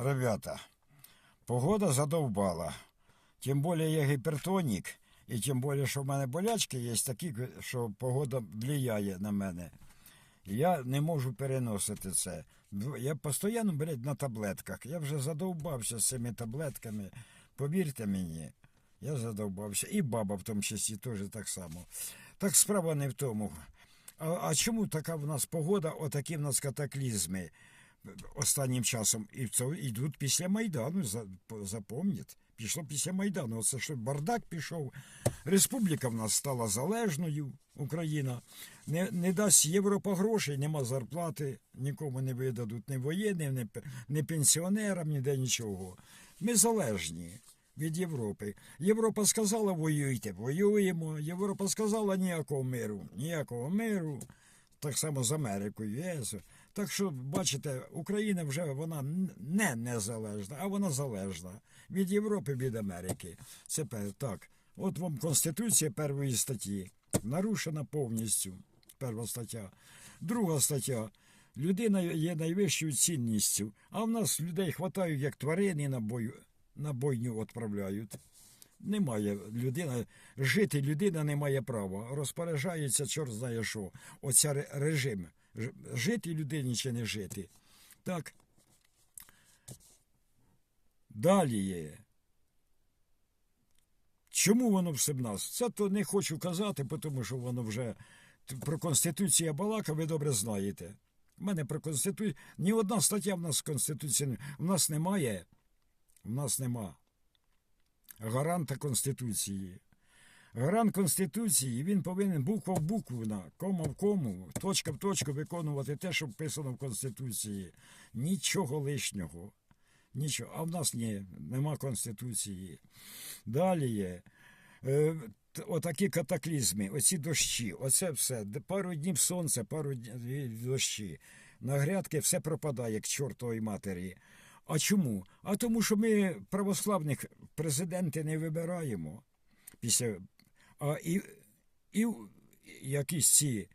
Ребята, погода задовбала. Тим більше я гіпертонік, і тим більше, що в мене болячки є такі, що погода впливає на мене. Я не можу переносити це. Я постійно, блядь, на таблетках. Я вже задовбався з цими таблетками. Повірте мені, я задовбався. І баба в тому числі теж так само. Так справа не в тому. А, а чому така в нас погода, отакі в нас катаклізми останнім часом? І це йдуть після Майдану, за- запам'ять. Пішло після Майдану. Оце що бардак пішов. Республіка в нас стала залежною, Україна. Не, не дасть Європа грошей, нема зарплати, нікому не видадуть ні воєнним, ні, ні пенсіонерам, ніде нічого. Ми залежні від Європи. Європа сказала воюйте, воюємо. Європа сказала ніякого миру, ніякого миру. Так само з Америкою. ЄС. Так що, бачите, Україна вже вона не незалежна, а вона залежна від Європи, від Америки. Це так. От вам Конституція першої статті. Нарушена повністю. Перша стаття. Друга стаття. Людина є найвищою цінністю, а в нас людей хватають як тварини на бою, на бойню відправляють. Немає людина, жити людина не має права. Розпоряджається, чорт знає що. Оця режим. Жити людині чи не жити. Так. Далі є. Чому воно все в нас? Це то не хочу казати, тому що воно вже про Конституцію балака, ви добре знаєте. У мене про Конституцію. Ні одна стаття в нас в Конституції. В нас немає. В нас нема гаранта Конституції. Гарант Конституції він повинен буква в букву, на, кома в кому, точка в точку виконувати те, що вписано в Конституції. Нічого лишнього. Нічого. А в нас ні, нема Конституції. Далі є. Е, Отакі катаклізми, оці дощі, оце все. Пару днів сонця, пару днів дощі. На грядки все пропадає, к чортовій матері. А чому? А тому, що ми православних президенти не вибираємо після. А і, і якісь ці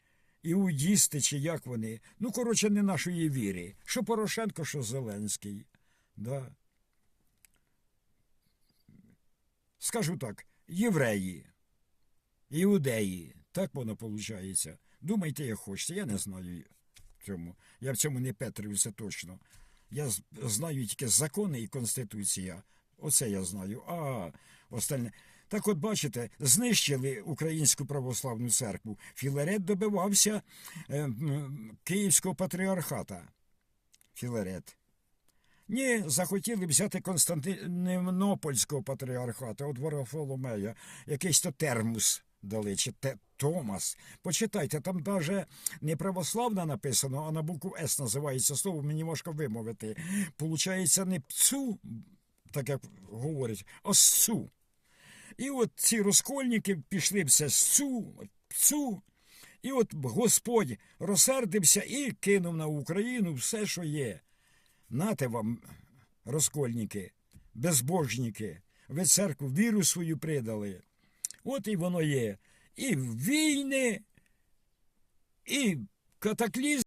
іудісти, чи як вони. Ну, коротше, не нашої віри. Що Порошенко, що Зеленський. Да. Скажу так, євреї, іудеї, так воно виходить. Думайте, як хочете, я не знаю в цьому. Я в цьому не петрився точно. Я знаю тільки закони і конституція. Оце я знаю. А остальне. Так от бачите, знищили Українську православну церкву. Філарет добивався е, Київського патріархата. Філарет. Ні, захотіли взяти Константинопольського патріархата, от Варафоломея, якийсь то термус дали, чи те, Томас. Почитайте, там навіть не православна написано, а на букву С називається слово, мені важко вимовити. Получається не пцу, так як говорять, а сцу. І от ці розкольники пішли все сцу, пцу. І от Господь розсердився і кинув на Україну все, що є. Нате вам, розкольники, безбожники, ви церкву віру свою придали. От і воно є. І війни, і катаклізм.